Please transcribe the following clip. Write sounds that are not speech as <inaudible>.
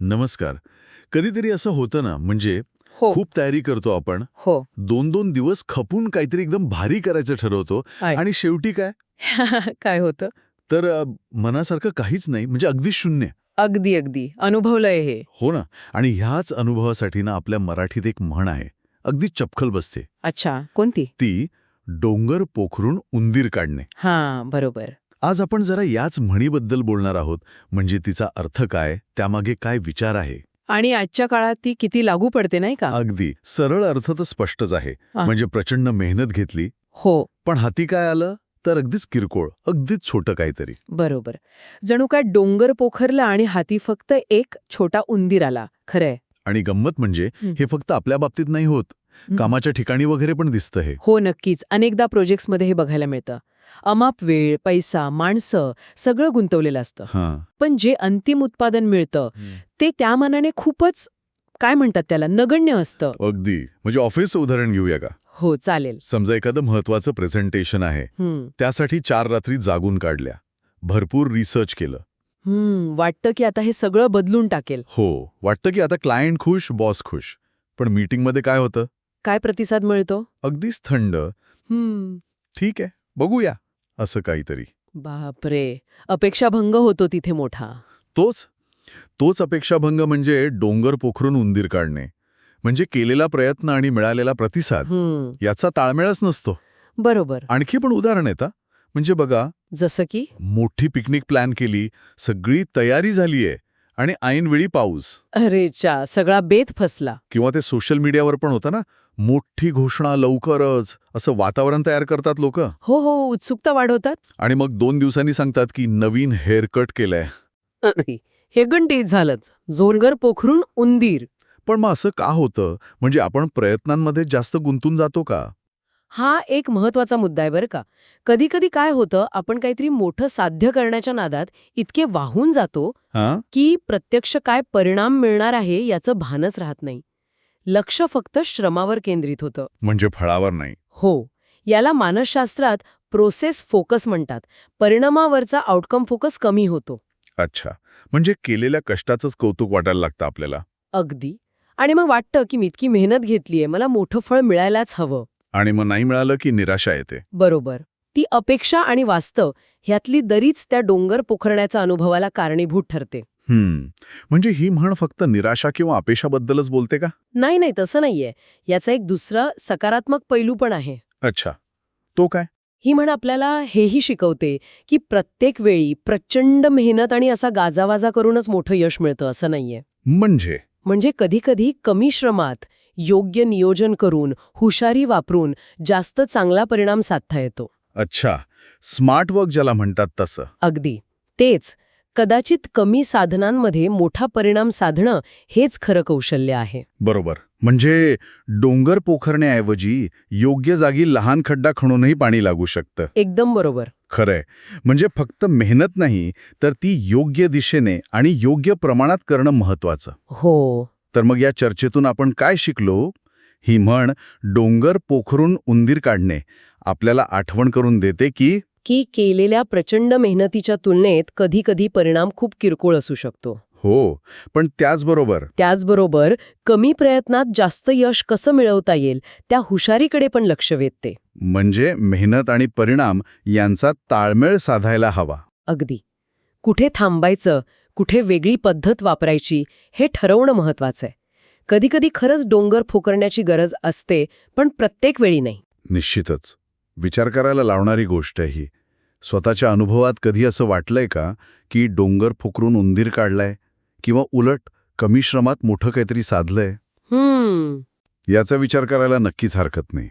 नमस्कार. कधीतरी असं होतं ना म्हणजे हो. खूप तयारी करतो आपण. हो. दोन दोन दिवस खपून काहीतरी एकदम भारी करायचं ठरवतो. आहे. आणि शेवटी काय? <laughs> काय होतं? तर अ, मनासारखं काहीच नाही म्हणजे अगदी शून्य. अगदी अगदी. अनुभवलंय हे. हो ना. आणि ह्याच अनुभवासाठी ना आपल्या मराठीत एक म्हण आहे. अगदी चपखल बसते. अच्छा. कोणती? ती डोंगर पोखरून उंदीर काढणे. हा बरोबर. आज आपण जरा याच म्हणीबद्दल बोलणार आहोत. म्हणजे तिचा अर्थ काय त्यामागे काय विचार आहे? आणि आजच्या काळात ती किती लागू पडते नाही का? अगदी. सरळ अर्थ तर स्पष्टच आहे. म्हणजे प्रचंड मेहनत घेतली. हो. पण हाती काय आलं? तर अगदीच किरकोळ अगदीच छोटं काहीतरी. बरोबर. जणू काय डोंगर पोखरला आणि हाती फक्त एक छोटा उंदीर आला. खरंय. आणि गंमत म्हणजे हं. फक्त आपल्या बाबतीत नाही होत. कामाच्या ठिकाणी वगैरे पण दिसतं हे. हो नक्कीच. अनेकदा प्रोजेक्ट्समध्ये हे बघायला मिळतं. अमाप वेळ पैसा माणसं सगळं गुंतवलेलं असतं. पण जे अंतिम उत्पादन मिळतं ते त्या मनाने खूपच काय म्हणतात त्याला नगण्य असतं. अगदी. म्हणजे ऑफिसचं उदाहरण घेऊया का? हो चालेल. समजा एखादं महत्वाचं प्रेझेंटेशन आहे. त्यासाठी चार रात्री जागून काढल्या. भरपूर रिसर्च केलं. हम्म वाटतं की आता हे सगळं बदलून टाकेल. हो वाटतं की आता क्लायंट खुश बॉस खुश. पण मीटिंगमध्ये काय होतं? काय प्रतिसाद मिळतो? अगदीच थंड. हम्म. ठीक आहे. बघूया. असं काहीतरी. बापरे. अपेक्षाभंग होतो तिथे मोठा. तोच. तोच अपेक्षाभंग म्हणजे डोंगर पोखरून उंदीर काढणे. म्हणजे केलेला प्रयत्न आणि मिळालेला प्रतिसाद याचा ताळमेळच नसतो. बरोबर. आणखी पण उदाहरण येतं म्हणजे बघा. जसं की? मोठी पिकनिक प्लॅन केली सगळी तयारी झालीये. आणि ऐनवेळी पाऊस. अरे चा सगळा बेत फसला. किंवा ते सोशल मीडियावर पण होतं ना मोठी घोषणा लवकरच असं वातावरण तयार करतात लोक. हो हो उत्सुकता वाढवतात. आणि मग दोन दिवसांनी सांगतात की नवीन हेअर कट केलंय हे गंटीत झालंच. जोरगर पोखरून उंदीर. पण मग असं का होतं? म्हणजे आपण प्रयत्नांमध्ये जास्त गुंतून जातो का? हा एक महत्त्वाचा मुद्दा आहे बरं का. कधी कधी काय होतं आपण काहीतरी मोठं साध्य करण्याच्या नादात इतके वाहून जातो हा? की प्रत्यक्ष काय परिणाम मिळणार आहे याचं भानच राहत नाही. लक्ष फक्त श्रमावर केंद्रित होतं. म्हणजे फळावर नाही. हो. याला मानसशास्त्रात प्रोसेस फोकस म्हणतात. परिणामावरचा आउटकम फोकस कमी होतो. अच्छा. म्हणजे केलेल्या कष्टाचंच कौतुक वाटायला लागतं आपल्याला. अगदी. आणि मग वाटतं की मी इतकी मेहनत घेतलीये मला मोठं फळ मिळायलाच हवं. आणि मग नाही मिळालं की निराशा येते. बरोबर. ती अपेक्षा आणि वास्तव ह्यातली दरीच त्या डोंगर पोखरण्याच्या अनुभवाला कारणीभूत ठरते. हम्म. म्हणजे ही म्हण फक्त निराशा किंवा अपेक्षाबद्दलच बोलते का? नाही नाही तसं नाहीये. याचा एक दुसरा सकारात्मक पैलू पण आहे. अच्छा. तो काय? ही म्हण आपल्याला हेही शिकवते की प्रत्येक वेळी प्रचंड मेहनत आणि असा गाजावाजा करूनच मोठं यश मिळतं असं नाहीये. म्हणजे? म्हणजे कधीकधी कमी श्रमात योग्य नियोजन करून हुशारी वापरून जास्त चांगला परिणाम साधता येतो. अच्छा. स्मार्ट वर्क ज्याला म्हणतात तसं. अगदी. तेच. कदाचित कमी साधनांमध्ये मोठा परिणाम साधणं हेच खरं कौशल्य आहे. बरोबर. म्हणजे डोंगर पोखरण्याऐवजी योग्य जागी लहान खड्डा खणूनही पाणी लागू शकतं. एकदम बरोबर. खरंय. म्हणजे फक्त मेहनत नाही तर ती योग्य दिशेने आणि योग्य प्रमाणात करणं महत्वाचं हो. तर मग या चर्चेतून आपण काय शिकलो? ही म्हण डोंगर पोखरून उंदीर काढणे. आपल्याला आठवण करून देते की की केलेल्या प्रचंड मेहनतीच्या तुलनेत कधीकधी परिणाम खूप किरकोळ असू शकतो. हो पण त्याचबरोबर त्याचबरोबर कमी प्रयत्नात जास्त यश कसं मिळवता येईल त्या हुशारीकडे पण लक्ष वेधते. म्हणजे मेहनत आणि परिणाम यांचा ताळमेळ साधायला हवा. अगदी. कुठे थांबायचं कुठे वेगळी पद्धत वापरायची हे ठरवणं महत्वाचं आहे कधीकधी खरंच डोंगर फोकरण्याची गरज असते पण प्रत्येक वेळी नाही. निश्चितच. विचार करायला लावणारी गोष्ट आहे ही. स्वतःच्या अनुभवात कधी असं वाटलंय का की डोंगर फुकरून उंदीर काढलाय? किंवा उलट कमी श्रमात मोठं काहीतरी साधलंय? हम्म. याचा विचार करायला नक्कीच हरकत नाही.